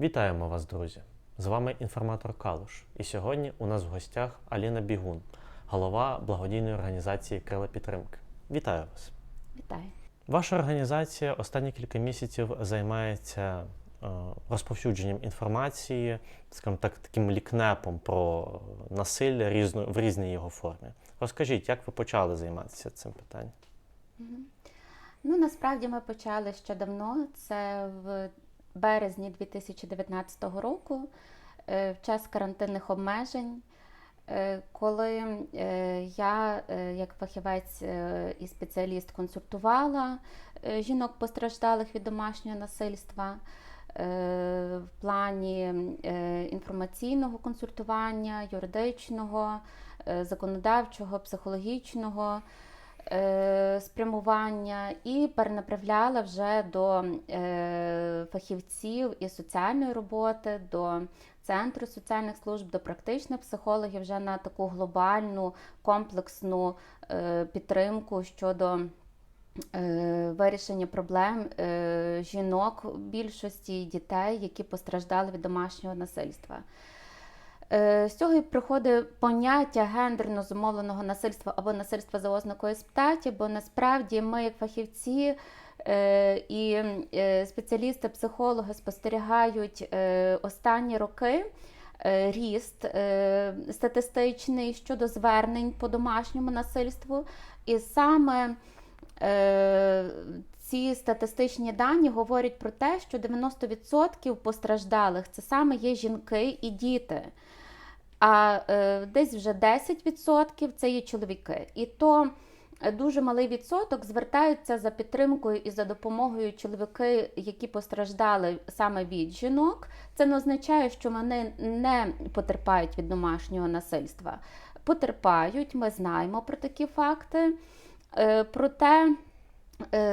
Вітаємо вас, друзі! З вами інформатор Калуш. І сьогодні у нас в гостях Аліна Бігун, голова благодійної організації Крила підтримки. Вітаю вас! Вітаю. Ваша організація останні кілька місяців займається е, розповсюдженням інформації, скажімо так, таким лікнепом про насилля різно, в різній його формі. Розкажіть, як ви почали займатися цим питанням? Ну, насправді ми почали ще давно. Це в березні 2019 року, е, в час карантинних обмежень, е, коли е, я, як фахівець і спеціаліст, консультувала жінок постраждалих від домашнього насильства. В плані інформаційного консультування, юридичного, законодавчого, психологічного спрямування і перенаправляла вже до е, фахівців із соціальної роботи, до центру соціальних служб, до практичних психологів вже на таку глобальну комплексну е, підтримку щодо. е, Вирішення проблем е, жінок більшості дітей, які постраждали від домашнього насильства. Е, З цього і приходить поняття гендерно зумовленого насильства або насильства за ознакою статі, бо насправді ми, як фахівці е, і е, спеціалісти, психологи спостерігають останні роки ріст статистичний щодо звернень по домашньому насильству, і саме ці статистичні дані говорять про те, що 90% постраждалих це саме є жінки і діти. А е, десь вже 10% це є чоловіки. І то е, дуже малий відсоток звертаються за підтримкою і за допомогою чоловіки, які постраждали саме від жінок. Це не означає, що вони не потерпають від домашнього насильства. Потерпають, ми знаємо про такі факти. Е, Проте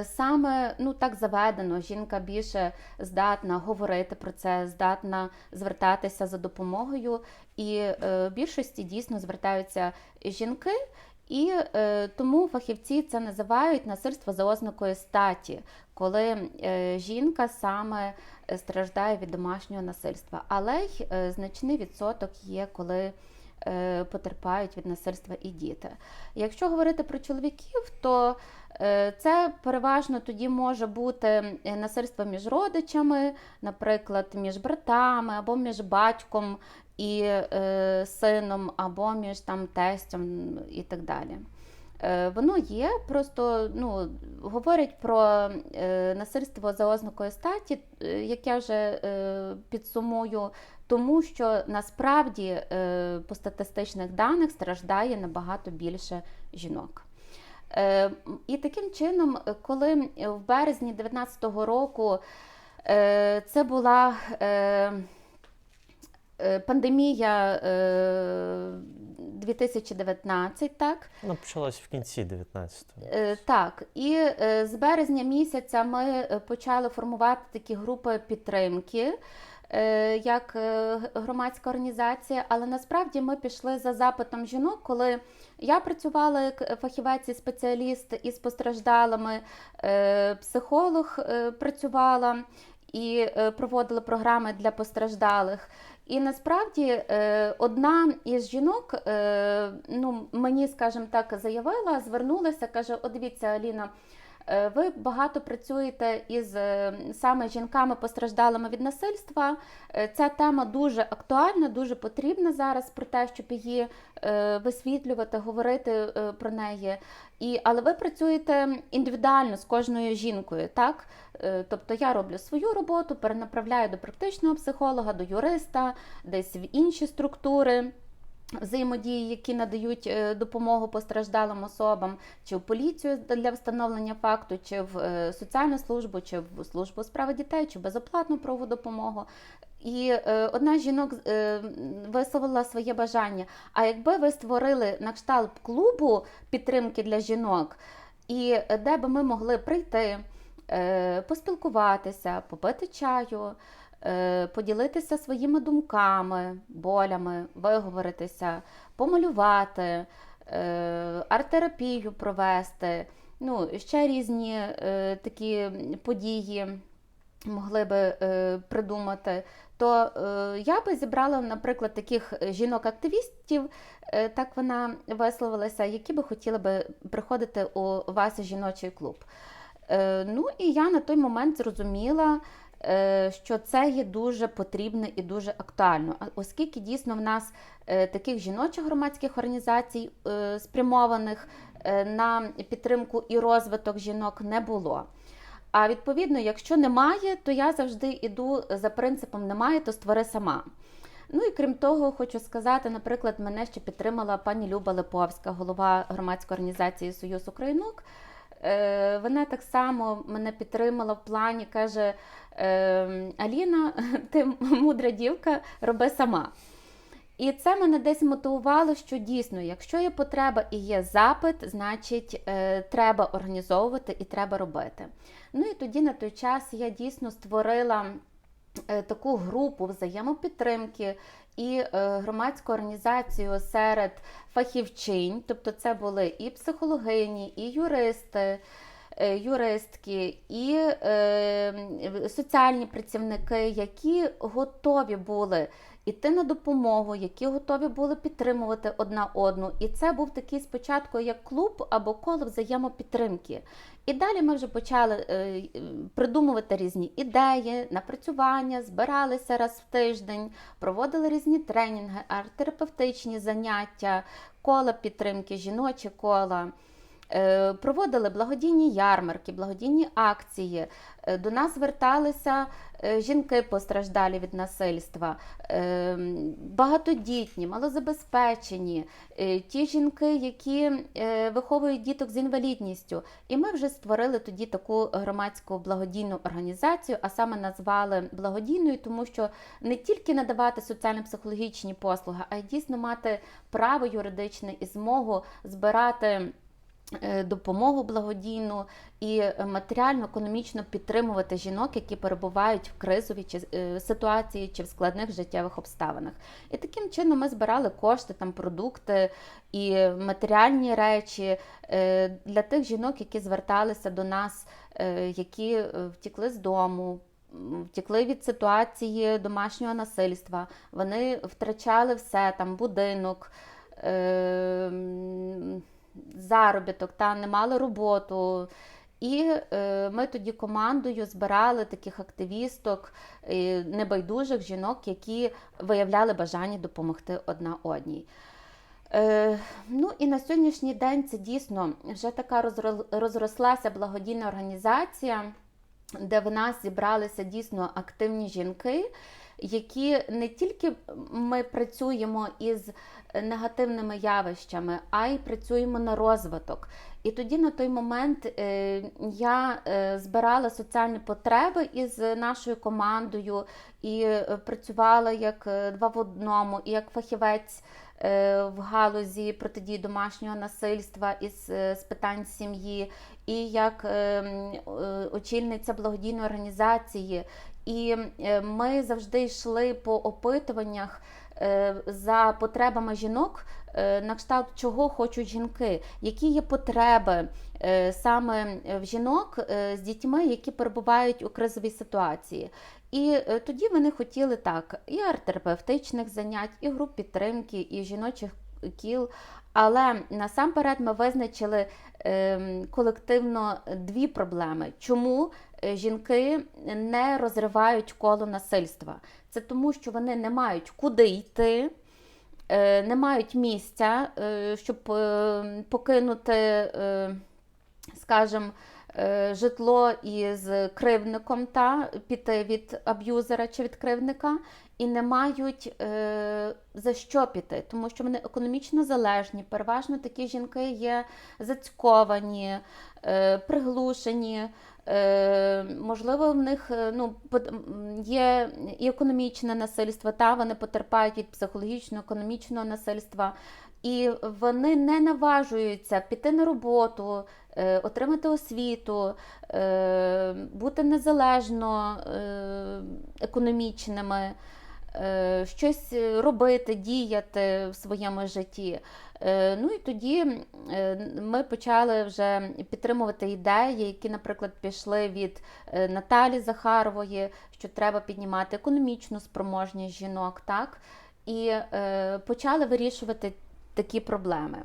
саме ну так заведено, жінка більше здатна говорити про це, здатна звертатися за допомогою. І е, в більшості дійсно звертаються жінки, і е, тому фахівці це називають насильство за ознакою статі, коли е, жінка саме е, страждає від домашнього насильства. Але й е, значний відсоток є, коли е, потерпають від насильства і діти. Якщо говорити про чоловіків, то е, це переважно тоді може бути е, насильство між родичами, наприклад, між братами або між батьком і е, сином, або між там тестем і так далі. Е, Воно є, просто ну, говорять про е, насильство за ознакою статі, е, як я вже підсумую, тому що насправді по статистичних даних страждає набагато більше жінок. І таким чином, коли в березні 2019 року це була пандемія е, 2019, так? Вона почалась в кінці 19-го. Е, Так, і е, з березня місяця ми е, почали формувати такі групи підтримки. е, Як е, громадська організація, але насправді ми пішли за запитом жінок, коли я працювала як фахівець і спеціаліст із постраждалими, е, психолог е, працювала і е, проводила програми для постраждалих. І насправді е, одна із жінок, е, ну мені, скажімо так, заявила, звернулася, каже: О, дивіться, Аліна, ви багато працюєте із е, саме жінками постраждалими від насильства. Е, Ця тема дуже актуальна, дуже потрібна зараз про те, щоб її е, висвітлювати, говорити е, про неї. І, але ви працюєте індивідуально з кожною жінкою, так? Е, Тобто я роблю свою роботу, перенаправляю до практичного психолога, до юриста, десь в інші структури. Взаємодії, які надають е, допомогу постраждалим особам, чи в поліцію для встановлення факту, чи в е, соціальну службу, чи в службу справи дітей, чи безоплатну правову допомогу. І е, одна з жінок висловила своє бажання. А якби ви створили на кшталт клубу підтримки для жінок, і де би ми могли прийти, поспілкуватися, попити чаю, поділитися своїми думками, болями, виговоритися, помалювати, е, арт-терапію провести. ну, ще різні е, такі події могли би е, придумати, то е, я би зібрала, наприклад, таких жінок-активістів, е, так вона висловилася, які би хотіли би приходити у вас жіночий клуб. Е, ну і я на той момент зрозуміла, е, що це є дуже потрібно і дуже актуально, оскільки дійсно в нас е, таких жіночих громадських організацій е, спрямованих е, на підтримку і розвиток жінок не було. А відповідно, якщо немає, то я завжди йду за принципом немає, то створи сама. Ну і крім того, хочу сказати, наприклад, мене ще підтримала пані Люба Липовська, голова громадської організації Союз Українок. Е, Вона так само мене підтримала в плані, каже: е, Аліна, ти мудра дівка, роби сама. І це мене десь мотивувало, що дійсно, якщо є потреба і є запит, значить е, треба організовувати і треба робити. Ну і тоді на той час я дійсно створила таку групу взаємопідтримки і е, громадську організацію серед фахівчинь, тобто це були і психологині, і юристи. е, Юристки і е, соціальні працівники, які готові були іти на допомогу, які готові були підтримувати одна одну. І це був такий спочатку як клуб або коло взаємопідтримки. І далі ми вже почали е, придумувати різні ідеї, напрацювання, збиралися раз в тиждень, проводили різні тренінги, арт-терапевтичні заняття, кола підтримки, жіночі кола. Е, Проводили благодійні ярмарки, благодійні акції. Е, До нас зверталися е, жінки постраждалі від насильства, е, багатодітні, малозабезпечені, ті жінки, які виховують діток з інвалідністю. І ми вже створили тоді таку громадську благодійну організацію, а саме назвали благодійною, тому що не тільки надавати соціально-психологічні послуги, а й дійсно мати право юридичне і змогу збирати. Е, Допомогу благодійну і матеріально-економічно підтримувати жінок, які перебувають в кризовій е, ситуації чи в складних життєвих обставинах. І таким чином ми збирали кошти, там продукти і матеріальні речі е, для тих жінок, які зверталися до нас, які втікли з дому. Втікли від ситуації домашнього насильства, вони втрачали все там будинок, е, заробіток, та не мали роботу. І е, ми тоді командою збирали таких активісток, е, небайдужих жінок, які виявляли бажання допомогти одна одній. Е, ну і на сьогоднішній день це дійсно вже така розрослася благодійна організація, де в нас зібралися дійсно активні жінки, які не тільки ми працюємо із негативними явищами, а й працюємо на розвиток. І тоді на той момент е, я е, збирала соціальні потреби із нашою командою і е, працювала як два в одному, і як фахівець в галузі протидії домашнього насильства із з питань сім'ї, і як очільниця благодійної організації. І ми завжди йшли по опитуваннях за потребами жінок, е, на кшталт чого хочуть жінки, які є потреби е, саме в жінок е, з дітьми, які перебувають у кризовій ситуації. І е, тоді вони хотіли так: і арт-терапевтичних занять, і груп підтримки, і жіночих кіл. Але насамперед ми визначили ем, колективно дві проблеми. Чому е, жінки не розривають коло насильства? Це тому, що вони не мають куди йти, е, не мають місця, е, щоб е, покинути, скажімо, житло із кривником та піти від аб'юзера чи від кривдника, і не мають е, за що піти, тому що вони економічно залежні. Переважно такі жінки є зацьковані, е, приглушені. Е, можливо, в них е, ну, є і економічне насильство, та вони потерпають від психологічного, економічного насильства, і вони не наважуються піти на роботу, е, отримати освіту, е, бути незалежно економічними. Е, щось робити, діяти в своєму житті. Е, Ну і тоді е, ми почали вже підтримувати ідеї, які, наприклад, пішли від е, Наталі Захарової, що треба піднімати економічну спроможність жінок, так? І е, почали вирішувати такі проблеми.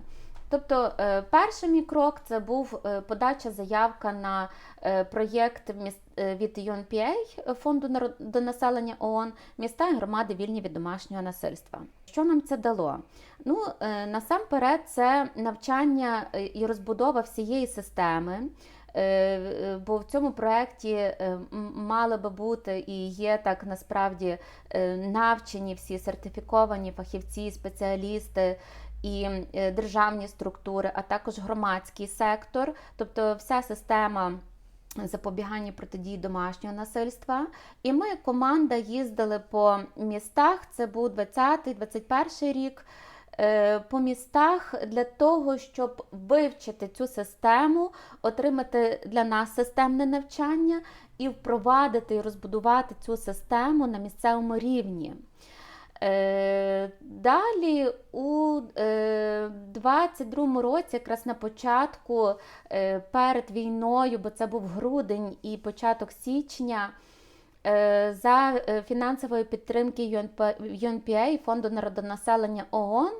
Тобто, е, перший мій крок це був е, подача заявка на е, проєкт від UNPA, фонду народонаселення ООН, міста і громади вільні від домашнього насильства. Що нам це дало? Ну, насамперед, це навчання і розбудова всієї системи. Бо в цьому проєкті мали би бути і є так насправді навчені всі сертифіковані фахівці, спеціалісти і е, державні структури, а також громадський сектор, тобто вся система запобігання протидії домашнього насильства. І ми, команда, їздили по містах. Це був 20-21 рік. е, По містах для того, щоб вивчити цю систему, отримати для нас системне навчання і впровадити і розбудувати цю систему на місцевому рівні. Е, Далі у е, 22-му році, якраз на початку е, перед війною, бо це був грудень і початок січня, е, за е, фінансової підтримки UNP UNPA, Фонду народонаселення ООН,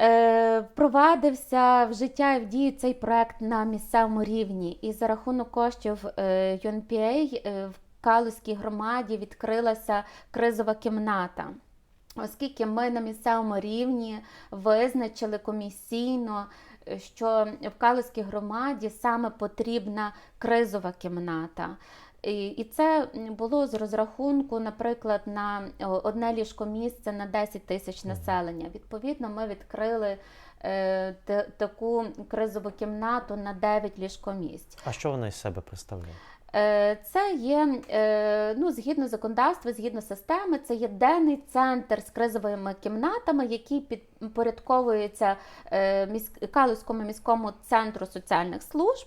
е, впровадився в життя і в дію цей проект на місцевому рівні. І за рахунок коштів е, UNPA е, в Калузькій громаді відкрилася кризова кімната. Оскільки ми на місцевому рівні визначили комісійно, е, що в Калузькій громаді саме потрібна кризова кімната. І, це було з розрахунку, наприклад, на е, одне ліжко місце на 10 тисяч населення. Відповідно, ми відкрили е, та- таку кризову кімнату на 9 ліжкомісць. А що вона із себе представляє? Е, Це є е, ну, згідно законодавства, згідно системи, це є денний центр з кризовими кімнатами, який підпорядковується е, Калузькому міському центру соціальних служб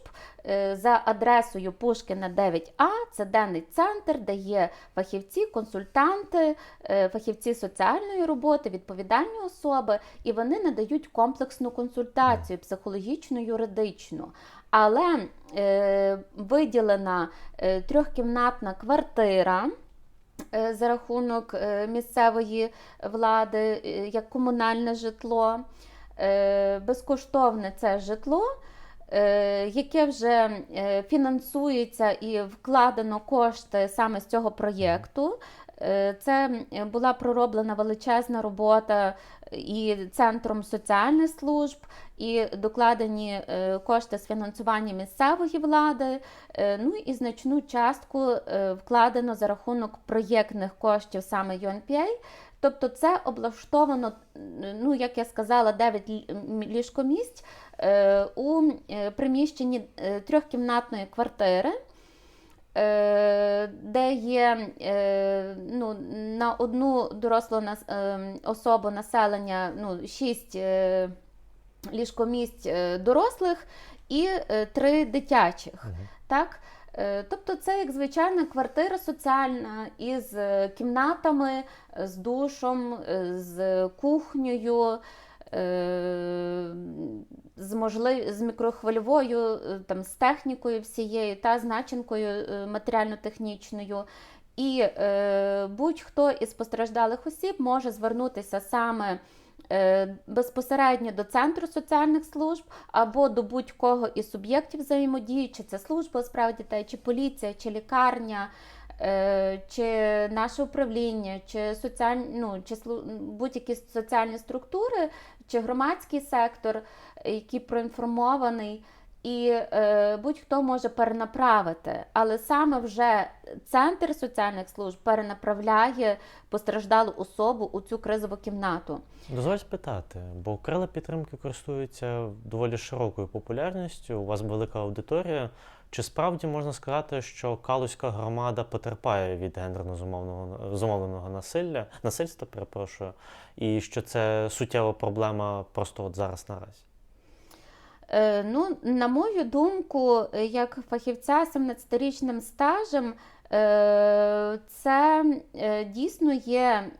за адресою Пушкіна 9А. Це денний центр, де є фахівці, консультанти, фахівці соціальної роботи, відповідальні особи, і вони надають комплексну консультацію психологічну, юридичну. Але е, виділена е, трьохкімнатна квартира е, за рахунок е, місцевої влади як комунальне житло. Безкоштовне це житло, яке вже фінансується і вкладено кошти саме з цього проєкту. Е, Це була пророблена величезна робота і центром соціальних служб, і докладені е, кошти з фінансування місцевої влади. е, Ну і значну частку вкладено за рахунок проєктних коштів саме UNPA. Тобто це облаштовано, ну як я сказала, 9 лі- м, ліжкомісць е, у приміщенні трьохкімнатної квартири. Е, Де є е, ну, на одну дорослу е, особу населення ну, 6 ліжкомісць е, дорослих і 3 дитячих. Мгм. Так? Тобто це як звичайна квартира соціальна із кімнатами, з душом, з кухнею, з, можлив... з мікрохвильовою, е, там, з технікою всією та з начинкою е, матеріально-технічною. І е, будь-хто із постраждалих осіб може звернутися саме е, безпосередньо до центру соціальних служб або до будь-кого із суб'єктів взаємодії, чи це служба у справах дітей, чи поліція, чи лікарня, е, чи наше управління, чи соціальні, ну, чи будь-які соціальні структури, чи громадський сектор, який проінформований. І е, будь-хто може перенаправити, але саме вже центр соціальних служб перенаправляє постраждалу особу у цю кризову кімнату. Дозволь спитати, бо крила підтримки користуються доволі широкою популярністю. У вас велика аудиторія. Чи справді можна сказати, що Калузька громада потерпає від гендерно зумовленого, насилля, насильства, перепрошую, і що це суттєва проблема просто от зараз наразі? Е, Ну, на мою думку, як фахівця з 17-річним стажем, е, це е, дійсно є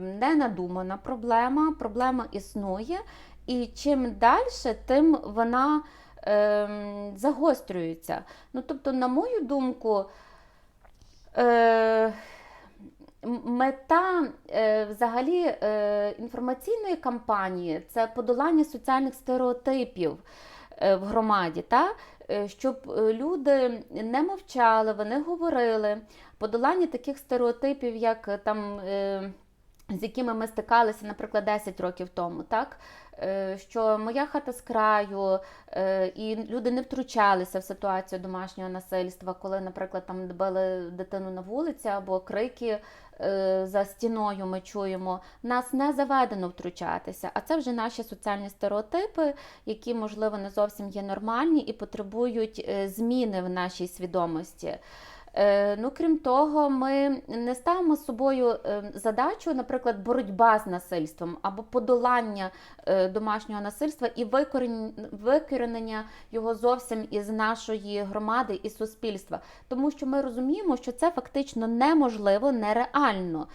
ненадумана проблема. Проблема існує, і чим далі, тим вона е, загострюється. Ну, тобто, на мою думку, е, мета е, взагалі е, інформаційної кампанії це подолання соціальних стереотипів е, в громаді, та? Щоб люди не мовчали, вони говорили. Подолання таких стереотипів, як там. з якими ми стикалися, наприклад, 10 років тому, так? Е, Що моя хата з краю, е, і люди не втручалися в ситуацію домашнього насильства, коли, наприклад, там били дитину на вулиці або крики е, за стіною ми чуємо. Нас не заведено втручатися, а це вже наші соціальні стереотипи, які, можливо, не зовсім є нормальні і потребують зміни в нашій свідомості. Е, Ну, крім того, ми не ставимо з собою е, задачу, наприклад, боротьба з насильством або подолання е, домашнього насильства і викорінення його зовсім із нашої громади і суспільства, тому що ми розуміємо, що це фактично неможливо, нереально.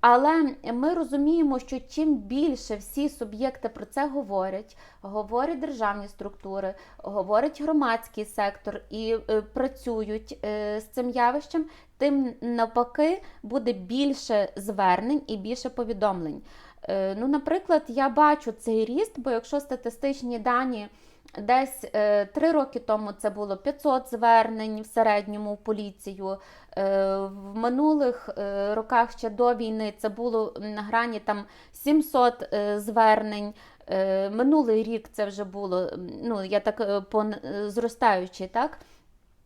Але ми розуміємо, що чим більше всі суб'єкти про це говорять, говорять державні структури, говорить громадський сектор і е, працюють е, з цим явищем, тим навпаки буде більше звернень і більше повідомлень. Е, ну, наприклад, я бачу цей ріст, бо якщо статистичні дані. Десь е, три роки тому це було 500 звернень в середньому в поліцію. Е, в минулих е, роках ще до війни це було на грані там 700 е, звернень. Минулий рік це вже було, ну я так по зростаючи, так.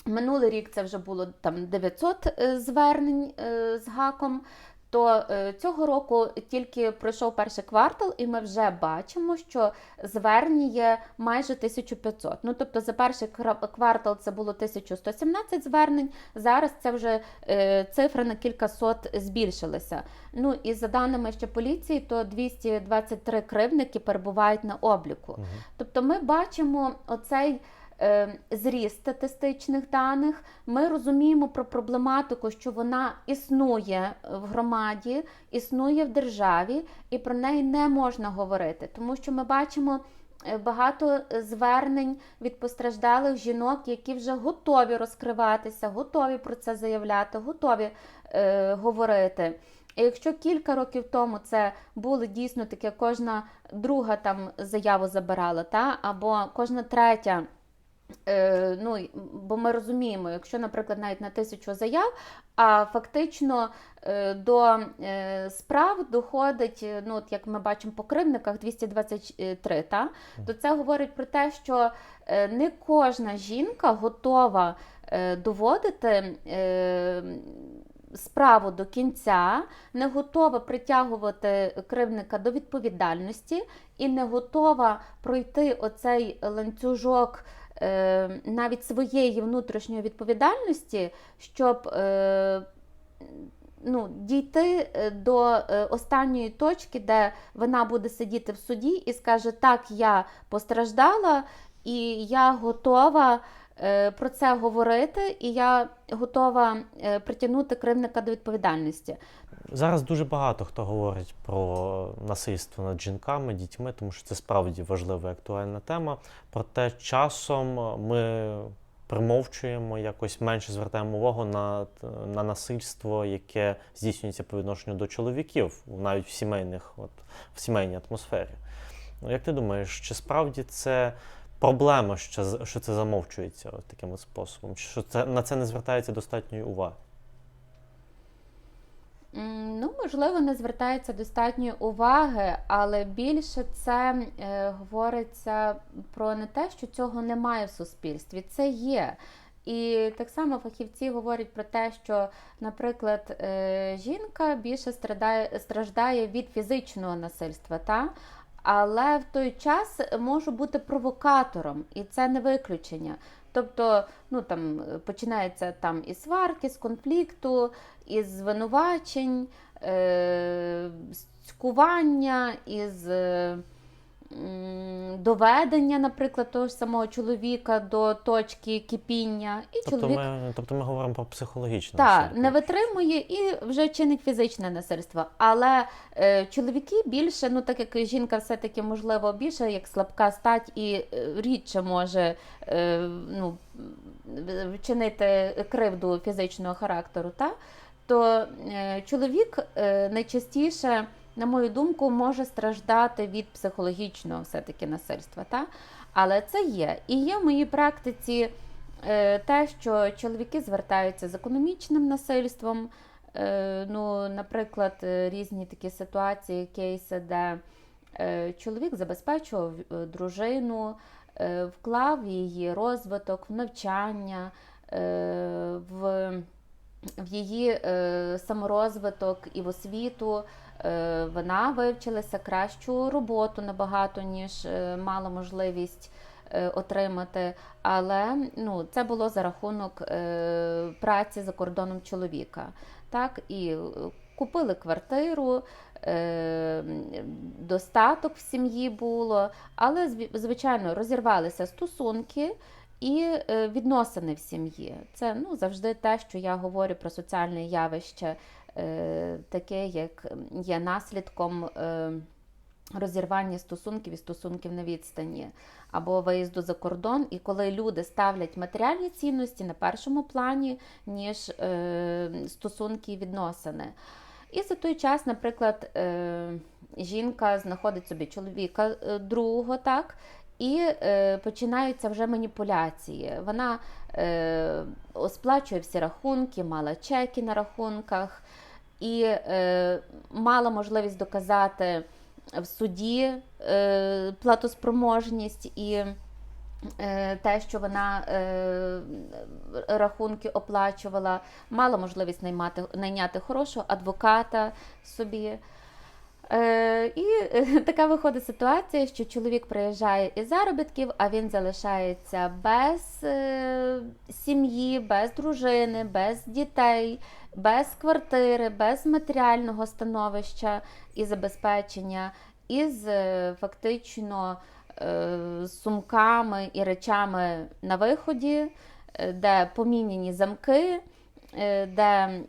Минулий рік це вже було там 900 е, звернень з гаком. То е, цього року тільки пройшов перший квартал, і ми вже бачимо, що звернень є майже 1500. Ну тобто за перший квартал це було 1117 звернень. Зараз це вже е, цифра на кілька сот збільшилася. Ну і за даними ще поліції, то 223 кривники перебувають на обліку. Мгм. Тобто ми бачимо оцей зріст статистичних даних. Ми розуміємо про проблематику, що вона існує в громаді, існує в державі, і про неї не можна говорити, тому що ми бачимо. е, Багато звернень від постраждалих жінок, які вже готові розкриватися, готові про це заявляти, готові е, говорити. І якщо кілька років тому це було дійсно таке, кожна друга там заяву забирала, та або кожна третя. Е, ну, бо ми розуміємо, якщо, наприклад, навіть на тисячу заяв, а фактично е, до е, справ доходить, ну, от як ми бачимо по кривниках, 223, та, то це говорить про те, що не кожна жінка готова доводити. Справу до кінця, не готова притягувати кривника до відповідальності і не готова пройти оцей ланцюжок навіть своєї внутрішньої відповідальності, щоб е, ну, дійти е, до е, останньої точки, де вона буде сидіти в суді і скаже: Так, я постраждала, і я готова. е, Про це говорити, і я готова е, притягнути кривника до відповідальності. Зараз дуже багато хто говорить про насильство над жінками, дітьми, тому що це справді важлива і актуальна тема. Проте часом ми примовчуємо, якось менше звертаємо увагу на, на насильство, яке здійснюється по відношенню до чоловіків, навіть в сімейних, от, в сімейній атмосфері. Ну, як ти думаєш, чи справді це проблема, що, що це замовчується от таким способом? Чи що це, на це не звертається достатньої уваги? Ну, можливо, не звертається достатньої уваги, але більше це е, говориться про не те, що цього немає в суспільстві. Це є. І так само фахівці говорять про те, що, наприклад, е, жінка більше страдає, страждає від фізичного насильства, та? але в той час може бути провокатором, і це не виключення. Тобто, ну там е, починається там із сварки, з конфлікту, із звинувачень, е, з цькування, із е, доведення, наприклад, того ж самого чоловіка до точки кипіння, і Тобто чоловік ми, тобто ми говоримо про психологічне так, не витримує і вже чинить фізичне насильство. Але е, чоловіки більше, ну так як жінка все-таки можливо більше як слабка стать і е, рідше може е, ну, вчинити кривду фізичного характеру, та? то е, чоловік е, найчастіше, на мою думку, може страждати від психологічного все-таки насильства. Та? Але це є. І є в моїй практиці е, те, що чоловіки звертаються з економічним насильством. Е, ну, наприклад, е, різні такі ситуації, кейси, де чоловік забезпечував дружину, вклав її розвиток, в навчання, в, в її саморозвиток і в освіту. Е, Вона вивчилася кращу роботу набагато, ніж е, мала можливість е, отримати. Але ну, це було за рахунок праці за кордоном чоловіка. Так, і купили квартиру, достаток в сім'ї було, але звичайно розірвалися стосунки. І відносини в сім'ї. Це ну, завжди те, що я говорю про соціальне явище, таке, як є наслідком е, розірвання стосунків і стосунків на відстані або виїзду за кордон, і коли люди ставлять матеріальні цінності на першому плані, ніж е, стосунки і відносини. І за той час, наприклад, е, жінка знаходить собі чоловіка е, другого, так, і е, починаються вже маніпуляції. Вона е, сплачує всі рахунки, мала чеки на рахунках і е, мала можливість доказати в суді е, платоспроможність і е, те, що вона е, рахунки оплачувала, мала можливість наймати, найняти хорошого адвоката собі. Е, і е, така виходить ситуація, що чоловік приїжджає із заробітків, а він залишається без е, сім'ї, без дружини, без дітей, без квартири, без матеріального становища і забезпечення, із фактично сумками і речами на виході, де поміняні замки, де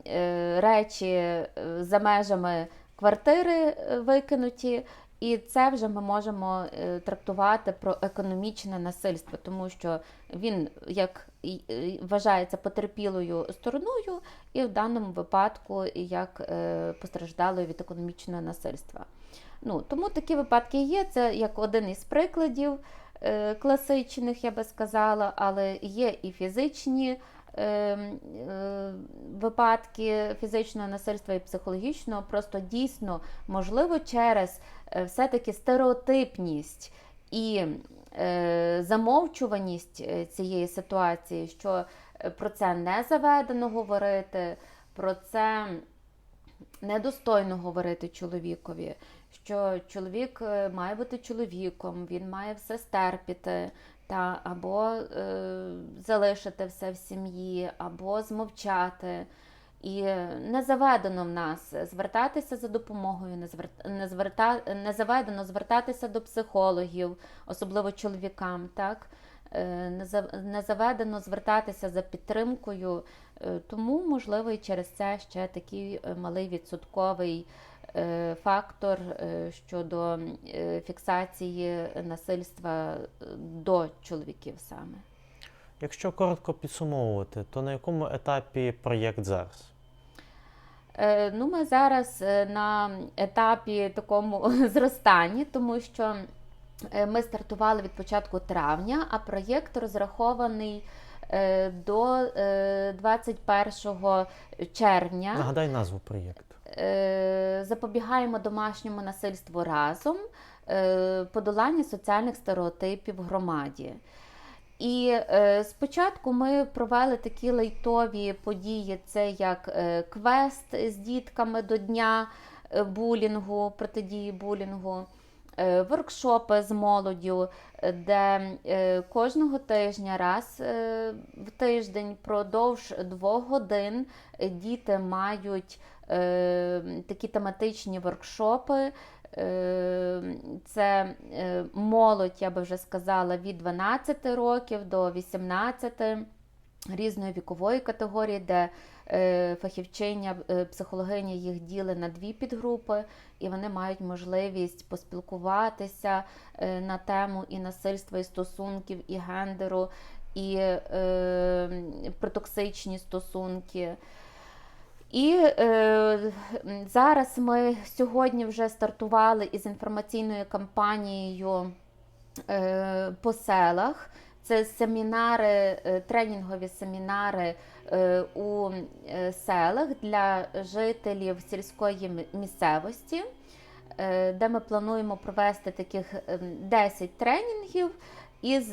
речі за межами квартири е, викинуті. І це вже ми можемо е, трактувати про економічне насильство, тому що він як вважається потерпілою стороною, і в даному випадку як е, постраждалою від економічного насильства. Ну, тому такі випадки є. Це як один із прикладів класичних, я би сказала, але є і фізичні випадки фізичного насильства і психологічного. Просто дійсно можливо через е, все-таки стереотипність і е, замовчуваність е, цієї ситуації, що е, про це не заведено говорити, про це недостойно говорити чоловікові, що чоловік е, має бути чоловіком, він має все стерпіти, та, або е, залишити все в сім'ї, або змовчати. І не заведено в нас звертатися за допомогою, не, звер... не, зверта... не заведено звертатися до психологів, особливо чоловікам. Так? Е, Не, за... не заведено звертатися за підтримкою, Е, тому, можливо, і через це ще такий е, малий відсотковий фактор е, щодо е, фіксації насильства е, до чоловіків саме. Якщо коротко підсумовувати, то на якому етапі проєкт зараз? Е, Ну, ми зараз е, на етапі такому зростанні, тому що е, ми стартували від початку травня, а проєкт розрахований е, до е, 21 червня. Нагадай назву проєкту. Е, Запобігаємо домашньому насильству разом, е, подолання соціальних стереотипів громаді. І е, спочатку ми провели такі лайтові події, це як квест з дітками до дня булінгу, протидії булінгу, воркшопи з молоддю, де кожного тижня, раз в тиждень, продовж двох годин діти мають такі тематичні воркшопи, Е, Це е, молодь, я би вже сказала, від 12 років до 18 різної вікової категорії, де е, фахівчиня, е, психологиня їх діли на дві підгрупи, і вони мають можливість поспілкуватися е, на тему і насильства, і стосунків, і гендеру, і е, про токсичні стосунки. І е, зараз ми сьогодні вже стартували із інформаційною кампанією е, по селах. Це семінари, е, тренінгові семінари е, у е, селах для жителів сільської місцевості, де ми плануємо провести таких ем, 10 тренінгів із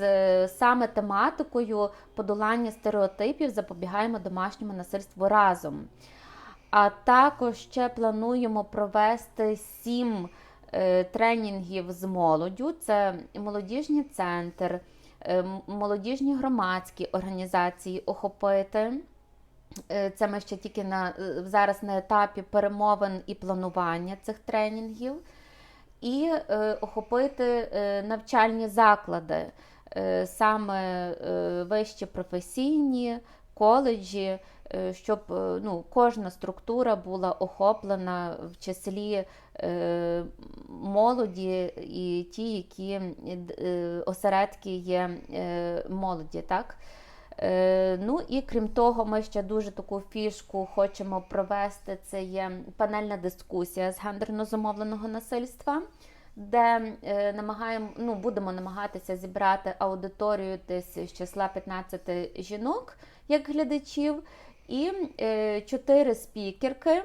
саме тематикою подолання стереотипів, запобігаємо домашньому насильству разом. А також ще плануємо провести сім е, тренінгів з молоддю. Це молодіжний центр, е, молодіжні громадські організації охопити. Е, Це ми ще тільки на, зараз на етапі перемовин і планування цих тренінгів. І е, охопити е, навчальні заклади, е, саме е, вищі професійні, коледжі, щоб е, ну, кожна структура була охоплена в числі е, молоді і ті, які е, осередки є е, молоді. Так? Е, Ну і крім того, ми ще дуже таку фішку хочемо провести. Це є панельна дискусія з гендерно зумовленого насильства, де е, намагаємо, ну, будемо намагатися зібрати аудиторію десь з числа 15 жінок як глядачів, і е, чотири спікерки,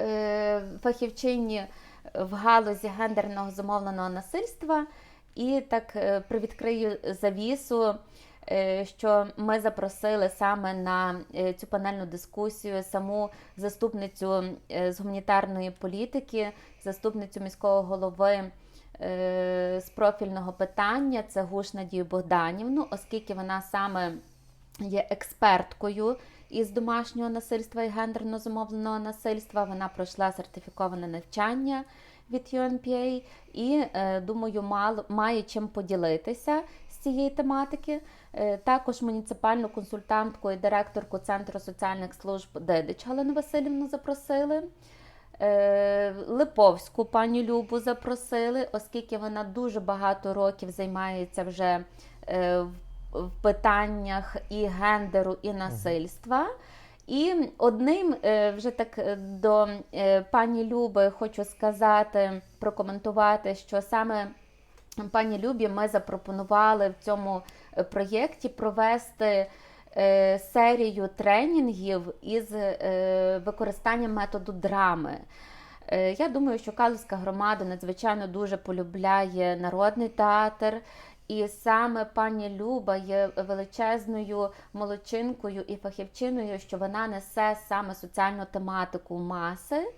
е, фахівчині в галузі гендерного зумовленого насильства. І так е, привідкрию завісу, що ми запросили саме на цю панельну дискусію саму заступницю з гуманітарної політики, заступницю міського голови з профільного питання. Це Гуш Надію Богданівну, оскільки вона саме є експерткою із домашнього насильства і гендерно зумовленого насильства. Вона пройшла сертифіковане навчання від UNPA і, е, думаю, мало, має чим поділитися з цієї тематики. Е, Також муніципальну консультантку і директорку Центру соціальних служб Дедич Галину Васильівну запросили. Е, Липовську пані Любу запросили, оскільки вона дуже багато років займається вже в в питаннях і гендеру, і насильства. І одним е, вже так е, до е, пані Люби хочу сказати, прокоментувати, що саме пані Любі ми запропонували в цьому проєкті провести серію тренінгів із використанням методу драми. Я думаю, що Калузька громада надзвичайно дуже полюбляє народний театр. І саме пані Люба є величезною молодчинкою і фахівчиною, що вона несе саме соціальну тематику маси.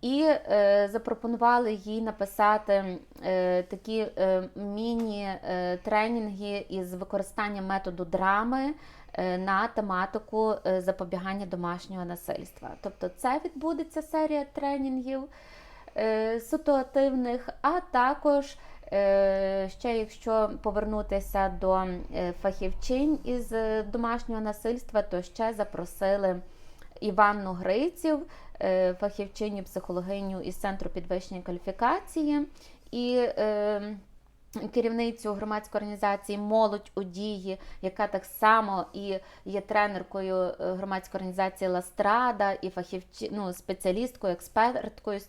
І е, запропонували їй написати е, такі е, міні-тренінги із використанням методу драми е, на тематику е, запобігання домашнього насильства. Тобто, це відбудеться серія тренінгів е, ситуативних, а також е, ще якщо повернутися до е, фахівчинь із е, домашнього насильства, то ще запросили Іванну Гриців, е, фахівчиню психологиню із центру підвищення кваліфікації і е, керівницю громадської організації Молодь у дії, яка так само і є тренеркою е, громадської організації Ластрада, і фахівчи, ну, спеціалісткою, експерткою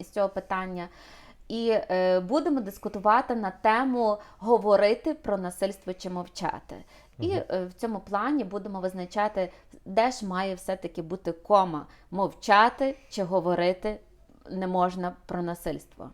з цього питання. І е, будемо дискутувати на тему говорити про насильство чи мовчати. І е, в цьому плані будемо визначати, де ж має все-таки бути кома мовчати чи говорити не можна про насильство.